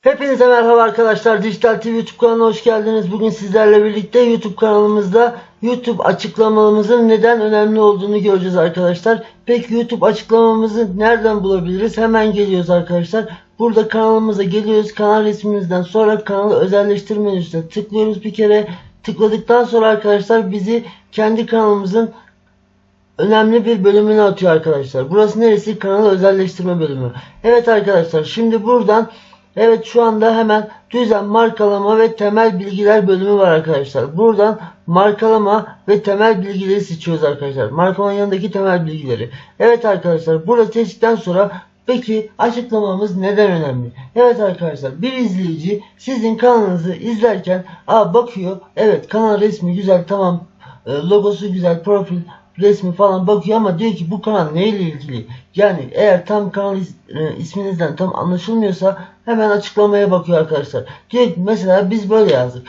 Hepinize merhaba arkadaşlar. Dijital TV YouTube kanalına hoş geldiniz. Bugün sizlerle birlikte YouTube kanalımızda YouTube açıklamamızın neden önemli olduğunu göreceğiz arkadaşlar. Peki YouTube açıklamamızı nereden bulabiliriz? Hemen geliyoruz arkadaşlar. Burada kanalımıza geliyoruz. Kanal ismimizden sonra kanalı özelleştirme menüsüne tıklıyoruz bir kere. Tıkladıktan sonra arkadaşlar bizi kendi kanalımızın önemli bir bölümüne atıyor arkadaşlar. Burası neresi? Kanalı özelleştirme bölümü. Evet arkadaşlar şimdi buradan evet şu anda hemen düzen markalama ve temel bilgiler bölümü var arkadaşlar. Buradan markalama ve temel bilgileri seçiyoruz arkadaşlar. Markalamanın yanındaki temel bilgileri. Evet arkadaşlar burada seçtikten sonra Peki açıklamamız neden önemli? Evet arkadaşlar bir izleyici sizin kanalınızı izlerken aa bakıyor evet kanal resmi güzel tamam e, logosu güzel profil resmi falan bakıyor ama diyor ki bu kanal neyle ilgili? Yani eğer tam kanal is- e, isminizden tam anlaşılmıyorsa hemen açıklamaya bakıyor arkadaşlar. Diyor ki mesela biz böyle yazdık.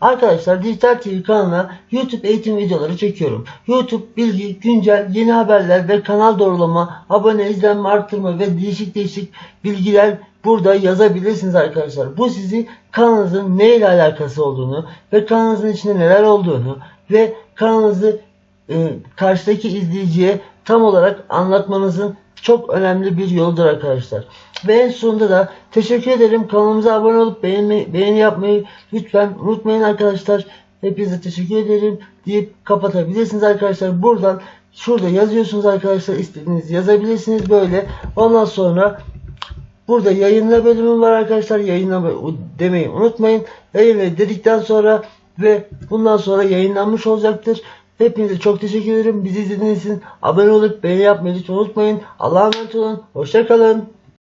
Arkadaşlar Dijital TV kanalına YouTube eğitim videoları çekiyorum. YouTube bilgi, güncel, yeni haberler ve kanal doğrulama, abone, izlenme, arttırma ve değişik değişik bilgiler burada yazabilirsiniz arkadaşlar. Bu sizi kanalınızın ne ile alakası olduğunu ve kanalınızın içinde neler olduğunu ve kanalınızı karşıdaki izleyiciye tam olarak anlatmanızın çok önemli bir yoldur arkadaşlar. Ve en sonunda da teşekkür ederim. Kanalımıza abone olup beğenmeyi, beğeni yapmayı lütfen unutmayın arkadaşlar. Hepinize teşekkür ederim deyip kapatabilirsiniz arkadaşlar. Buradan şurada yazıyorsunuz arkadaşlar. istediğiniz yazabilirsiniz böyle. Ondan sonra Burada yayınla bölümü var arkadaşlar. Yayınla demeyi unutmayın. Yayınla dedikten sonra ve bundan sonra yayınlanmış olacaktır. Hepinize çok teşekkür ederim. Bizi izlediğiniz için abone olup beğeni yapmayı lütfen unutmayın. Allah'a emanet olun. Hoşçakalın.